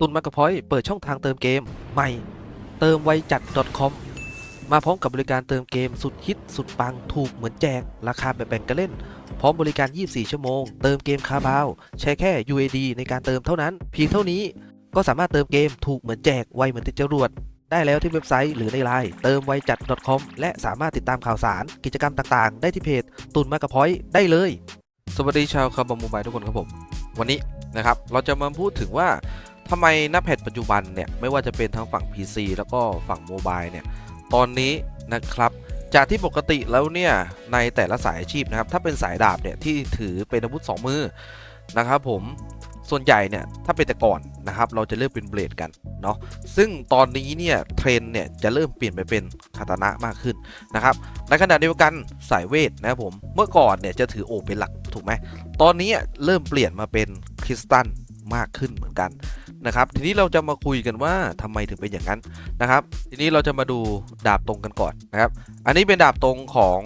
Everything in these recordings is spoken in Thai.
ตุนมากระพอยเปิดช่องทางเติมเกม ใหม่ เติมไวจัด .com มาพร้อมกับบริการเติมเกมสุดฮิตสุดปังถูกเหมือนแจก ราคาแบบแบ่งกันเล่น พร้อมบริการ 24 ชั่วโมง เติมเกมคาบาวใช้แค่ UAD ในการเติมเท่านั้น เพียงเท่านี้ก็สามารถเติมเกมถูกเหมือนแจกไวเหมือนติดจรวด ได้แล้วที่เว็บไซต์หรือในไลน์เติมไวจัด .com และสามารถติดตามข่าวสาร กิจกรรมต่างๆ ได้ที่เพจตุนมากระพอยได้เลย สวัสดีชาวคาร์บอมโมบทุกคนครับผม วันนี้นะครับเราจะมาพูดถึงว่า ทำไมหน้าแพดปัจจุบันเนี่ยไม่ว่าจะเป็นทั้งฝั่ง PC แล้วก็ฝั่งโมบายเนี่ยตอนนี้นะครับจากที่ปกติแล้วเนี่ยในแต่ละสายอาชีพนะครับถ้าเป็นสายดาบเนี่ยที่ถือเป็นอาวุธ2มือนะครับผมส่วนใหญ่เนี่ยถ้าเป็นแต่ก่อนนะครับเราจะเริ่มเป็นเบลดกันเนาะซึ่งตอนนี้เนี่ยเทรนเนี่ยจะเริ่มเปลี่ยนไปเป็นคาตานะมากขึ้นนะครับในขณะเดียวกันสายเวทนะครับผมเมื่อก่อนเนี่ยจะถือโอบเป็นหลักถูกไหมตอนนี้เริ่มเปลี่ยนมาเป็นคริสตัล มากขึ้นเหมือนกันนะครับ ทีนี้เราจะมาคุยกันว่าทำไมถึงเป็นอย่างนั้นนะครับ ทีนี้เราจะมาดูดาบตรงกันก่อนนะครับ อันนี้เป็นดาบตรงของ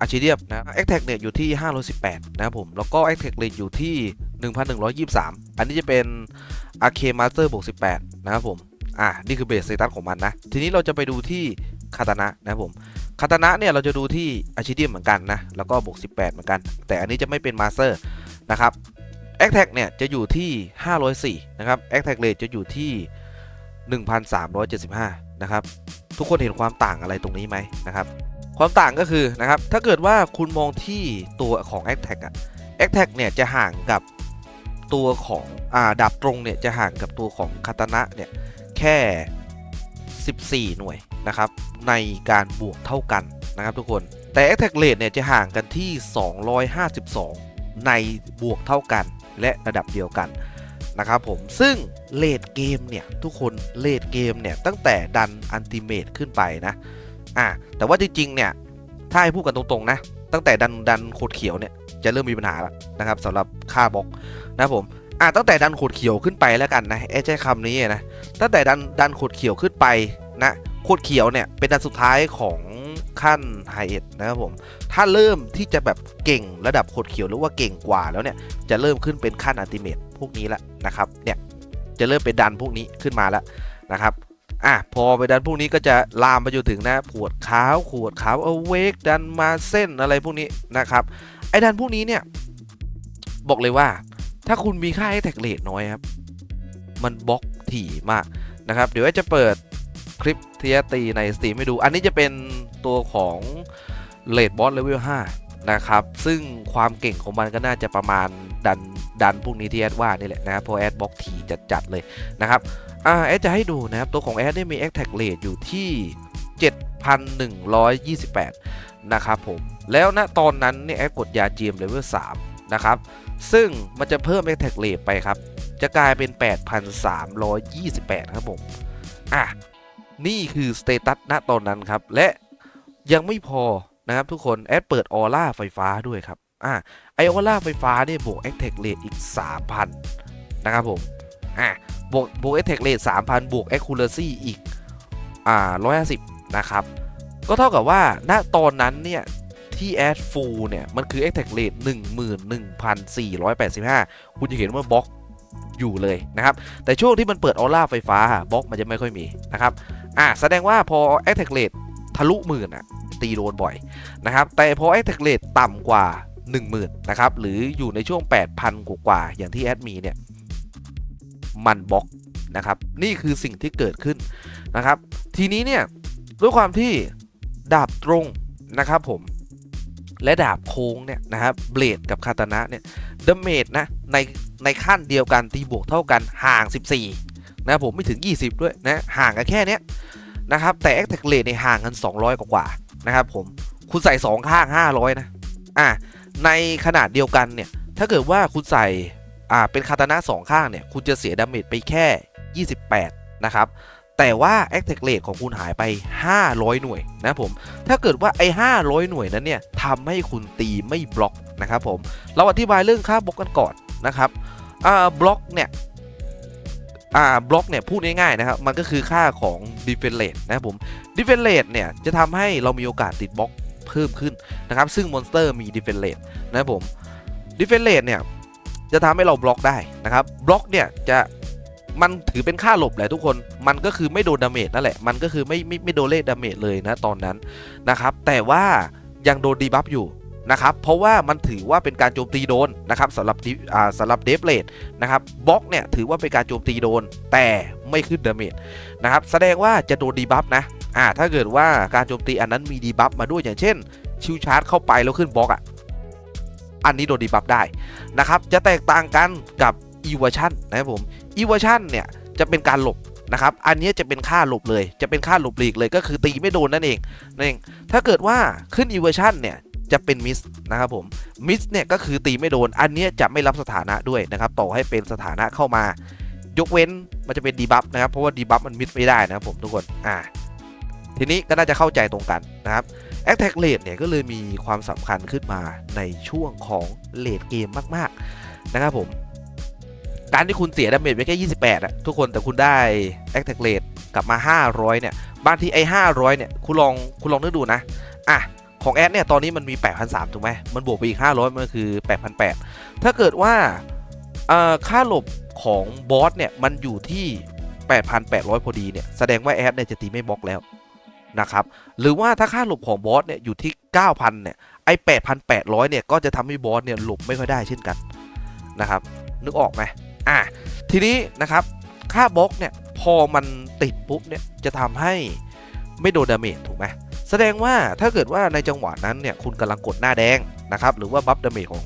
อาชิเดียมนะแอคแท็กเนี่ยอยู่ที่ 518 นะครับผม แล้วก็แอคแท็กเลทอยู่ที่ 1123 อันนี้จะเป็นอาเคมาสเตอร์บวก18 นะครับผม อ่า นี่คือเบสสตัสของมันนะ ทีนี้เราจะไปดูที่คาตานะนะครับผมคาตานะเนี่ยเราจะดูที่อาชิเดียมเหมือนกันนะ แล้วก็บวก18 เหมือนกัน แต่อันนี้จะไม่เป็นมาสเตอร์นะครับ แอคแท็กเนี่ยจะอยู่ที่ 504 นะครับแอคแท็กเลทจะอยู่ที่ 1,375 นะครับ ทุกคนเห็นความต่างอะไรตรงนี้ไหมนะครับ ความต่างก็คือนะครับ ถ้าเกิดว่าคุณมองที่ตัวของ a c t a c อะ a c t a c เนี่ยจะห่างกับตัวของอ่าดาบตรงเนี่ยจะห่างกับตัวของคาตานะเนี่ยแค่ 14 หน่วยนะครับในการบวกเท่ากันนะครับทุกคน แต่ a c t a c rate เนี่ยจะห่างกันที่ 252 ในบวกเท่ากัน และระดับเดียวกันนะครับผมซึ่งเลดเกมเนี่ย ทุกคนเลดเกมเนี่ย ตั้งแต่ดันอันติเมตขึ้นไปนะอะแต่ว่าจริงๆเนี่ย ถ้าให้พูดกันตรงๆนะ ตั้งแต่ดันดันโคดเขียวเนี่ยจะเริ่มมีปัญหาแล้วนะครับสำหรับค่าบล็อกนะผมอะตั้งแต่ดันโคดเขียวขึ้นไปแล้วกันนะไอ้ใช้คำนี้นะตั้งแต่ดันดันโคดเขียวขึ้นไปนะโคดเขียวเนี่ยเป็นดันสุดท้ายของ ขั้นไฮเอ็ดนะครับผม ถ้าเริ่มที่จะแบบเก่งระดับโคดเขียวหรือว่าเก่งกว่าแล้วเนี่ย จะเริ่มขึ้นเป็นขั้นอัลติเมทพวกนี้ล้วนะครับ เนี่ย จะเริ่มไปดันพวกนี้ขึ้นมาแล้วนะครับ อะ พอไปดันพวกนี้ก็จะลามไปจนถึงนะปวดขาวขวดขาวเอาเวกดันมาเส้นอะไรพวกนี้นะครับ ไอ้ดันพวกนี้เนี่ย บอกเลยว่า ถ้าคุณมีค่าไอแท็กเลทน้อยครับ มันบล็อกถี่มากนะครับ เดี๋ยวจะเปิด คลิปเทียตีในสตรีมให้ดู อันนี้จะเป็นตัวของเลดบอสเลเวล5นะครับ ซึ่งความเก่งของมันก็น่าจะประมาณดันดันพวกนี้ที่แอดว่านี่แหละนะครับเพราะแอดบล็อกถี่จัดๆเลยนะครับอ่าแอดจะให้ดูนะครับ ตัวของแอดได้มี a t t a c k rate อยู่ที่ 7,128 นะครับผม แล้วณตอนนั้นเนี่ยแอดกดยาจีมเลเวล3นะครับ ซึ่งมันจะเพิ่ม a t t a c k rate ไปครับ จะกลายเป็น 8,328 ครับผม อะ นี่คือสเตตัสณตอนนั้นครับ และยังไม่พอนะครับทุกคนแอดเปิดออร่าไฟฟ้าด้วยครับอะไอออร่าไฟฟ้าเนี่ยบวก a t t a c k rate อีก 3,000 นะครับผมอะบวกบวก a t t a c k rate 3,000บวก accuracy อีกอ่า150นะครับ ก็เท่ากับว่าณตอนนั้นเนี่ยที่แอดฟูลเนี่ย มันคือ a t t a c k rate 11,485 คุณจะเห็นว่าบล็อกอยู่เลยนะครับ แต่ช่วงที่มันเปิดออร่าไฟฟ้าบล็อกมันจะไม่ค่อยมีนะครับ อะแสดงว่าพอ a t t a c k rate ทะลุหมื่นอะตีโดนบ่อยนะครับ แต่พอ a t t a c k rate ต่ำกว่า 10,000นะครับ หรืออยู่ในช่วง 8,000 กว่าๆอย่างที่แอดมีเนี่ย มันบล็อกนะครับ นี่คือสิ่งที่เกิดขึ้นนะครับ ทีนี้เนี่ยด้วยความที่ดาบตรงนะครับผมและดาบโค้งเนี่ยนะครับเบลดกับคาตานะเนี่ยดาเมจนะในในขั้นเดียวกันตีบวกเท่ากันห่าง 14 นะผมไม่ถึง 20 ด้วยนะห่างกันแค่เนี้ยนะครับแต่ a อ t แทกเลทในยห่างกัน 200 กว่านะครับผมคุณใส่ 2 ข้าง 500 นะอะในขนาดเดียวกันเนี่ยถ้าเกิดว่าคุณใส่อ่าเป็นคาตานะ2ข้างเนี่ยคุณจะเสียดาเมจไปแค่ 28 นะครับแต่ว่า a t t a c k rate ของคุณหายไป 500 หน่วยนะผมถ้าเกิดว่าไอ้ 500 หน่วยนั้นเนี่ยทำให้คุณตีไม่บล็อกนะครับผมเราอธิบายเรื่องค่าบล็อกกันก่อนนะครับอ่าบล็อกเนี่ย อ่าบล็อกเนี่ยพูดง่ายๆนะครับมันก็คือค่าของ defense นะครับผม defense เนี่ยจะทำให้เรามีโอกาสติดบล็อกเพิ่มขึ้นนะครับ ซึ่งมอนสเตอร์มี defense นะครับผม defense rate เนี่ยจะทำให้เราบล็อกได้นะครับบล็อกเนี่ยจะมันถือเป็นค่าหลบแหละทุกคน มันก็คือไม่โดนดาเมจนั่นแหละ มันก็คือไม่ไม่ไม่โดนเลขดาเมจเลยนะตอนนั้นนะครับ แต่ว่ายังโดนดีบัฟอยู่ นะครับเพราะว่ามันถือว่าเป็นการโจมตีโดนนะครับสำหรับสำหรับเดฟเลดนะครับบล็อกเนี่ยถือว่าเป็นการโจมตีโดน แต่ไม่ขึ้นดาเมจนะครับแสดงว่าจะโดนดีบัฟนะอ่าถ้าเกิดว่าการโจมตีอันนั้นมีดีบัฟมาด้วยอย่างเช่น ชิวชาร์จเข้าไปแล้วขึ้นบล็อกอะอันนี้โดนดีบัฟได้นะครับจะแตกต่างกันกับ e v e r s i o n นะครับผม e v e r s i o n เนี่ยจะเป็นการหลบนะครับ อันนี้จะเป็นค่าหลบเลย จะเป็นค่าหลบหลีกเลยก็คือตีไม่โดนนั่นเองนั่นเอง ถ้าเกิดว่าขึ้น e v e r s i o n เนี่ย จะเป็นมิสนะครับผมมิสเนี่ยก็คือตีไม่โดน อันนี้จะไม่รับสถานะด้วยนะครับต่อให้เป็นสถานะเข้ามายกเว้นมันจะเป็นดีบัฟนะครับเพราะว่าดีบัฟมันมิสไม่ได้นะครับผมทุกคนอ่าทีนี้ก็น่าจะเข้าใจตรงกันนะครับ a t t a c k rate เนี่ยก็เลยมีความสำคัญขึ้นมาในช่วงของเลดเกมมากๆนะครับผมการที่คุณเสียดาเมจไปแค่ 28อะทุกคนแต่คุณได้ a t t a c k rate กลับมา 500 เนี่ยบางทีไอ้ 500 เนี่ย คุณลองคุณลองนึกดูนะ อะ ของแอดเนี่ยตอนนี้มันมี 8,300ถูกไหมมันบวกไปอีก 500 มันคือ 8,800 ถ้าเกิดว่าค่าหลบของบอสเนี่ยมันอยู่ที่ 8,800 พอดีเนี่ยแสดงว่าแอดเนี่ยจะตีไม่บล็อกแล้วนะครับหรือว่าถ้าค่าหลบของบอสเนี่ยอยู่ที่ 9,000 เนี่ยไอ้ 8,800 เนี่ยก็จะทำให้บอสเนี่ยหลบไม่ค่อยได้เช่นกันนะครับนึกออกไหมอะทีนี้นะครับค่าบล็อกเนี่ยพอมันติดปุ๊บเนี่ยจะทำให้ไม่โดนดาเมจถูกไหม แสดงว่าถ้าเกิดว่าในจังหวะนั้นเนี่ยคุณกำลังกดหน้าแดงนะครับหรือว่าบัฟดาเมจของ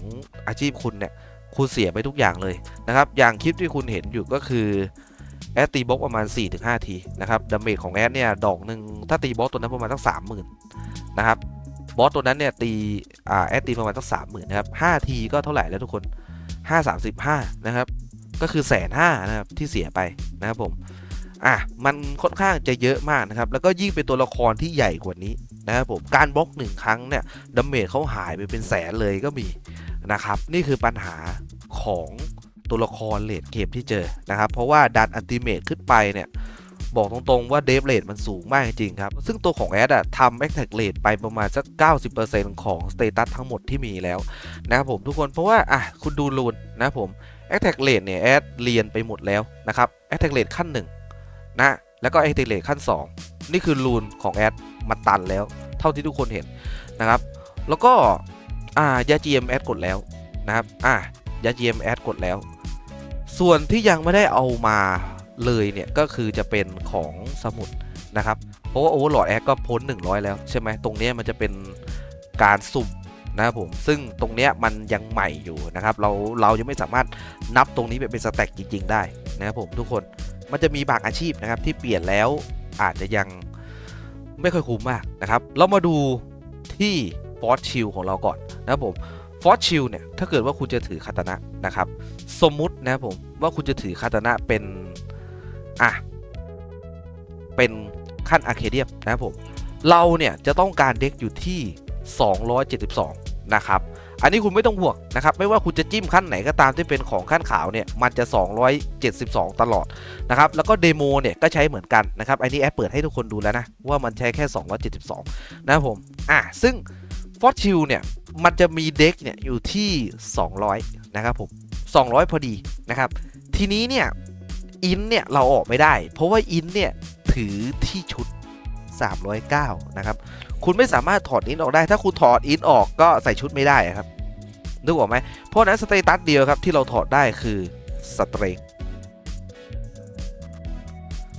อาชีพคุณเนี่ยคุณเสียไปทุกอย่างเลยนะครับอย่างคลิปที่คุณเห็นอยู่ก็คือแอดตีบล็อกประมาณ 4-5 ทีนะครับดาเมจของแอดเนี่ยดอกหนึ่งถ้าตีบล็อกตัวนั้นประมาณสักสามหมื่นนะครับบอสตัวนั้นเนี่ยตีอ่าแอดตีประมาณสักสามหมื่นนะครับห้าทีก็เท่าไหร่แล้วทุกคนห้าสามสิบห้านะครับก็คือแสนห้านะครับที่เสียไปนะครับผม อะมันค่อนข้างจะเยอะมากนะครับ แล้วก็ยิ่งเป็นตัวละครที่ใหญ่กว่านี้นะครับผมการบล็อกหนึ่งครั้งเนี่ยดาเมจเขาหายไปเป็นแสนเลยก็มีนะครับ นี่คือปัญหาของตัวละครเลดเกมที่เจอนะครับ เพราะว่าดันอันติเมตขึ้นไปเนี่ยบอกตรงๆว่าเดฟเลทมันสูงมากจริงครับ ซึ่งตัวของแอดอะทำแอคแท็กเลทไปประมาณสัก 90%ของสเตตัสทั้งหมดที่มีแล้วนะครับผมทุกคนเพราะว่า อะ คุณดูรูนนะครับผมแอคแท็กเลทเนี่ยแอดเรียนไปหมดแล้วนะครับแอคแท็กเลทขั้นหนึ่ง นะแล้วก็แอคแท็กเลทขั้น 2 นี่คือรูนของแอดมันตันแล้ว เท่าที่ทุกคนเห็นนะครับ แล้วก็อ่ายา GM แอดกดแล้วนะครับอ่ายา GM แอดกดแล้ว ส่วนที่ยังไม่ได้เอามาเลยเนี่ยก็คือจะเป็นของสมุดนะครับ เพราะว่า Overlord แอดก็พ้น 100 แล้วใช่ไหมตรงนี้มันจะเป็นการสุ่มนะครับผมซึ่งตรงเนี้ยมันยังใหม่อยู่นะครับ เราเรายังไม่สามารถนับตรงนี้เป็นสแต็กจริง ๆ ได้นะครับผมทุกคน มันจะมีบางอาชีพนะครับที่เปลี่ยนแล้วอาจจะยังไม่ค่อยคุ้มมากนะครับ เรามาดูที่ฟอสชิลของเราก่อนนะครับผมฟอสชิลเนี่ยถ้าเกิดว่าคุณจะถือคาตานะนะครับ สมมุตินะครับผมว่าคุณจะถือคาตานะเป็นอะเป็นขั้นอาเคเดียมนะครับผมเราเนี่ยจะต้องการเด็กอยู่ที่ 272 นะครับ อันนี้คุณไม่ต้องห่วงนะครับไม่ว่าคุณจะจิ้มขั้นไหนก็ตามที่เป็นของขั้นขาวเนี่ยมันจะ 272 ตลอดนะครับแล้วก็เดโมเนี่ยก็ใช้เหมือนกันนะครับอันนี้แอดเปิดให้ทุกคนดูแล้วนะว่ามันใช้แค่ 272 นะครับผมอะซึ่งฟอสชิลเนี่ยมันจะมีเด็กเนี่ยอยู่ที่ 200 นะครับผม 200 พอดีนะครับ ทีนี้เนี่ยอินเนี่ยเราออกไม่ได้ เพราะว่าอินเนี่ยถือที่ชุด 309นะครับคุณไม่สามารถถอดอินออกได้ ถ้าคุณถอดอินออกก็ใส่ชุดไม่ได้ครับนึกออกไหมเพราะนั้นสเตตัสเดียวครับที่เราถอดได้คือสเตรง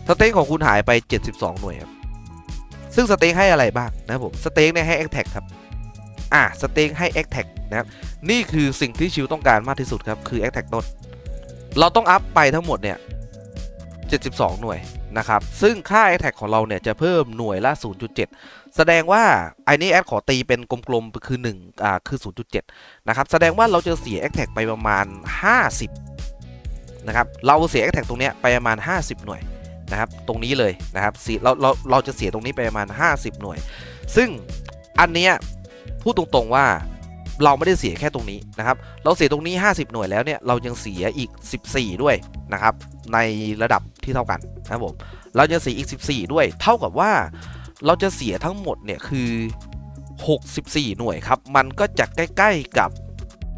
สเต็งของคุณหายไป 72 หน่วยครับ ซึ่งสเต็งให้อะไรบ้างนะผม สเต็งเนี่ยให้แอคแท็กครับ อะสเต็งให้แอคแท็กนะครับ นี่คือสิ่งที่ชิวต้องการมากที่สุดครับ คือแอคแท็กต้น เราต้องอัพไปทั้งหมดเนี่ย 72 หน่วย นะครับ ซึ่งค่า a t t a c k ของเราเนี่ยจะเพิ่มหน่วยละ 0.7 แสดงว่าไอ้นี้แอดขอตีเป็นกลมๆคือ1อ่าคือ 0.7 นะครับ แสดงว่าเราจะเสีย a t t a c k ไปประมาณ 50 นะครับ เราเสีย a t t a c k ตรงเนี้ยไปประมาณ 50 หน่วยนะครับ ตรงนี้เลยนะครับเราเราเราจะเสียตรงนี้ไปประมาณ 50 หน่วย ซึ่งอันเนี้ยพูดตรงๆว่า เราไม่ได้เสียแค่ตรงนี้นะครับเราเสียตรงนี้ 50 หน่วยแล้วเนี่ยเรายังเสียอีก 14 ด้วยนะครับในระดับที่เท่ากันนะครับผมเราจะเสียอีก 14 ด้วย เท่ากับว่าเราจะเสียทั้งหมดเนี่ยคือ 64 หน่วยครับมันก็จะใกล้ ๆกับ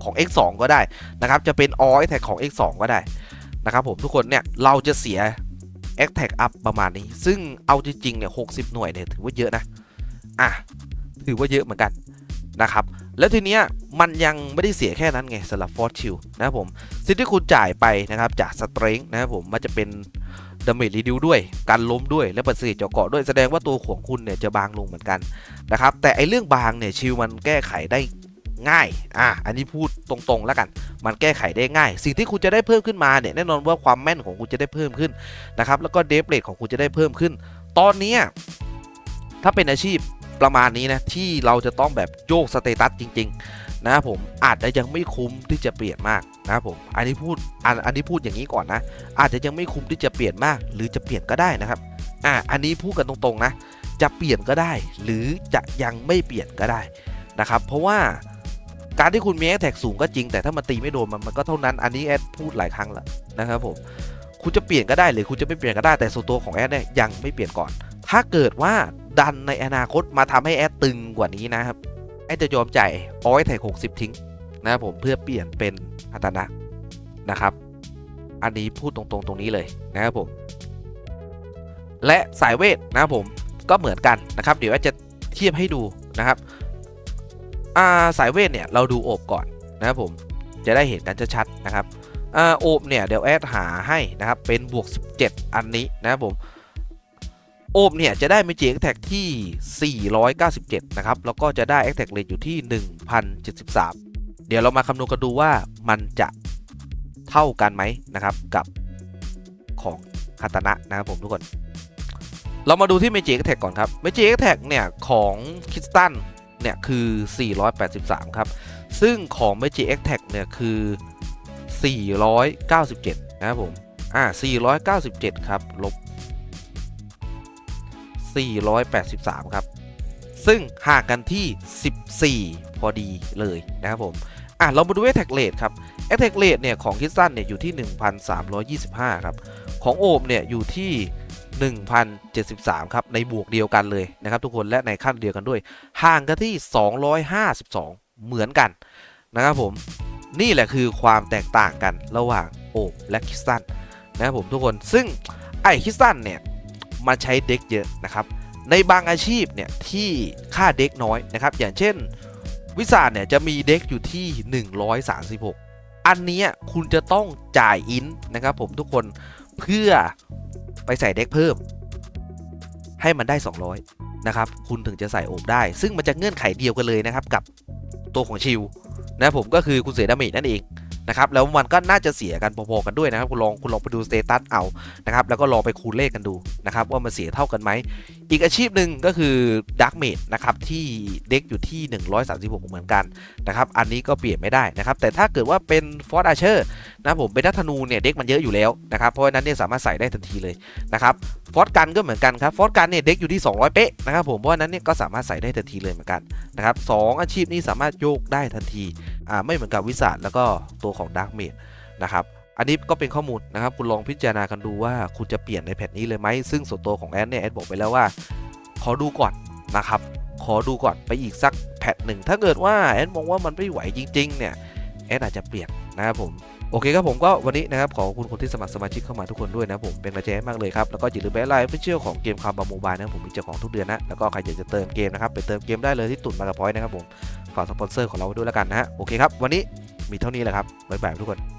ของ x2 ก็ได้นะครับจะเป็น all attack ของ x2 ก็ได้นะครับผมทุกคนเนี่ยเราจะเสีย a t t a c up ประมาณนี้ ซึ่งเอาจริงๆเนี่ย60 หน่วยเนี่ยถือว่าเยอะนะอะถือว่าเยอะเหมือนกัน นะครับ แล้วทีเนี้ยมันยังไม่ได้เสียแค่นั้นไงสำหรับ Force Shield นะครับผม สิ่งที่คุณจ่ายไปนะครับจาก Strength นะครับผมมันจะเป็น Damage Reduce ด้วยการล้มด้วยและประสิทธิเจาะเกาะด้วยแสดงว่าตัวของคุณเนี่ยจะบางลงเหมือนกันนะครับแต่ไอเรื่องบางเนี่ยชิลมันแก้ไขได้ง่าย อะ อันนี้พูดตรงๆ แล้วกัน มันแก้ไขได้ง่าย สิ่งที่คุณจะได้เพิ่มขึ้นมาเนี่ย แน่นอนว่าความแม่นของคุณจะได้เพิ่มขึ้นนะครับ แล้วก็เดฟเลทของคุณจะได้เพิ่มขึ้น ตอนนี้ถ้าเป็นอาชีพ ประมาณนี้นะที่เราจะต้องแบบโยกสเตตัสจริง ๆ นะครับผมอาจจะยังไม่คุ้มที่จะเปลี่ยนมากนะครับผมอันนี้พูดอันอันนี้พูดอย่างนี้ก่อนนะ อาจจะยังไม่คุ้มที่จะเปลี่ยนมาก หรือจะเปลี่ยนก็ได้นะครับอ่าอันนี้พูดกันตรงๆนะ จะเปลี่ยนก็ได้ หรือจะยังไม่เปลี่ยนก็ได้นะครับเพราะว่าการที่คุณมีแอคแท็กสูงก็จริงแต่ถ้ามันตีไม่โดนมันมันก็เท่านั้นอันนี้แอดพูดหลายครั้งแล้วนะครับผมคุณจะเปลี่ยนก็ได้หรือคุณจะไม่เปลี่ยนก็ได้แต่ส่วนตัวของแอดเนี่ยยังไม่เปลี่ยนก่อน ถ้าเกิดว่าดันในอนาคตมาทำให้แอดตึงกว่านี้นะครับ แอดจะยอมจ่ายออยแท็ก60ทิ้งนะครับผมเพื่อเปลี่ยนเป็นอัตนะนะครับ อันนี้พูดตรงๆตรงนี้เลยนะครับผม และสายเวทนะครับผมก็เหมือนกันนะครับ เดี๋ยวแอดจะเทียบให้ดูนะครับาสายเวทเนี่ยเราดูโอบก่อนนะครับผมจะได้เห็นกันชัดๆนะครับอโอบเนี่ยเดี๋ยวแอดหาให้นะครับเป็นบวก 17 อันนี้นะครับผม โอบเนี่ยจะได้เมจิกแท็กที่ 497 นะครับ แล้วก็จะได้แอคแท็กเลทอยู่ที่ 1,073 เดี๋ยวเรามาคำนวณกันดูว่ามันจะเท่ากันไหมนะครับกับของคาตานะนะครับผมทุกคน เรามาดูที่ Magic Attack ก่อนครับ Magic Attack เนี่ยของคิสตันเนี่ยคือ 483 ครับ ซึ่งของ Magic Attack เนี่ยคือ 497 นะครับผม อ่า 497 ครับ ลบ 483 ครับ ซึ่งห่างกันที่ 14 พอดีเลยนะครับผมอะเรามาดู Attack Rate ครับ Attack Rate เนี่ยของคิสตันเนี่ยอยู่ที่ 1,325 ครับ ของโอบเนี่ยอยู่ที่1,073 ครับ ในบวกเดียวกันเลยนะครับทุกคนและในขั้นเดียวกันด้วย ห่างกันที่ 252 เหมือนกันนะครับผมนี่แหละคือความแตกต่างกันระหว่างโอบและคิสตันนะครับผมทุกคนซึ่งไอ้คิสตันเนี่ย มันใช้เด็กเยอะนะครับ ในบางอาชีพเนี่ยที่ค่าเด็กน้อยนะครับ อย่างเช่น วิสาเนี่ยจะมีเด็กอยู่ที่ 136 อันนี้คุณจะต้องจ่ายอินนะครับผมทุกคนเพื่อไปใส่เด็กเพิ่ม ให้มันได้ 200 นะครับ คุณถึงจะใส่โอบได้ ซึ่งมันจะเงื่อนไขเดียวกันเลยนะครับกับตัวของชิลนะผมก็คือคุณเสดามจนั่นเอง นะครับแล้วมันก็น่าจะเสียกันพอๆกันด้วยนะครับคุณลองคุณลองไปดูสเตตัสเอานะครับแล้วก็ลองไปคูณเลขกันดูนะครับว่ามันเสียเท่ากันไหมอีกอาชีพหนึ่งก็คือดักเมดนะครับที่เด็กอยู่ที่ 136 เหมือนกันนะครับอันนี้ก็เปลี่ยนไม่ได้นะครับแต่ถ้าเกิดว่าเป็นฟอร์ดอาเชอร์นะผมเป็นนักธนูเนี่ยเด็กมันเยอะอยู่แล้วนะครับเพราะฉะนั้นเนี่ยสามารถใส่ได้ทันทีเลยนะครับฟอร์ดกันก็เหมือนกันครับฟอร์ดกันเนี่ยเด็กอยู่ที่ 200 เป๊ะนะครับผมเพราะฉะนั้นเนี่ยก็สามารถใส่ได้ทันทีเลยเหมือนกันนะครับสองอาชีพนี้สามารถโยกได้ทันทีอ่าไม่เหมือนกับวิสาแล้วก็ตัวของดักเมดนะครับ อันนี้ก็เป็นข้อมูลนะครับ คุณลองพิจารณากันดูว่าคุณจะเปลี่ยนในแพทนี้เลยไหม ซึ่งส่วนตัวของแอดเนี่ยแอดบอกไปแล้วว่า ขอดูก่อนนะครับ ขอดูก่อนไปอีกสักแพทหนึ่ง ถ้าเกิดว่าแอดมองว่ามันไม่ไหวจริง ๆ เนี่ยแอดอาจจะเปลี่ยนนะครับผมโอเคครับผมก็วันนี้นะครับขอบคุณคนที่สมัครสมาชิกเข้ามาทุกคนด้วยนะผมเป็นกระแจมากเลยครับ แล้วก็อย่าลืมไปไลฟ์เชื่อของเกมคาร์บาโมบายนะผมมีเจ้าของทุกเดือนนะแล้วก็ใครอยากจะเติมเกมนะครับไปเติมเกมได้เลยที่ตุ่นมากระพอยนะครับผมฝากสปอนเซอร์ของเราไว้ด้วยแล้วกันนะฮะโอเคครับวันนี้มีเท่านี้แหละครับบ๊ายบายทุกคน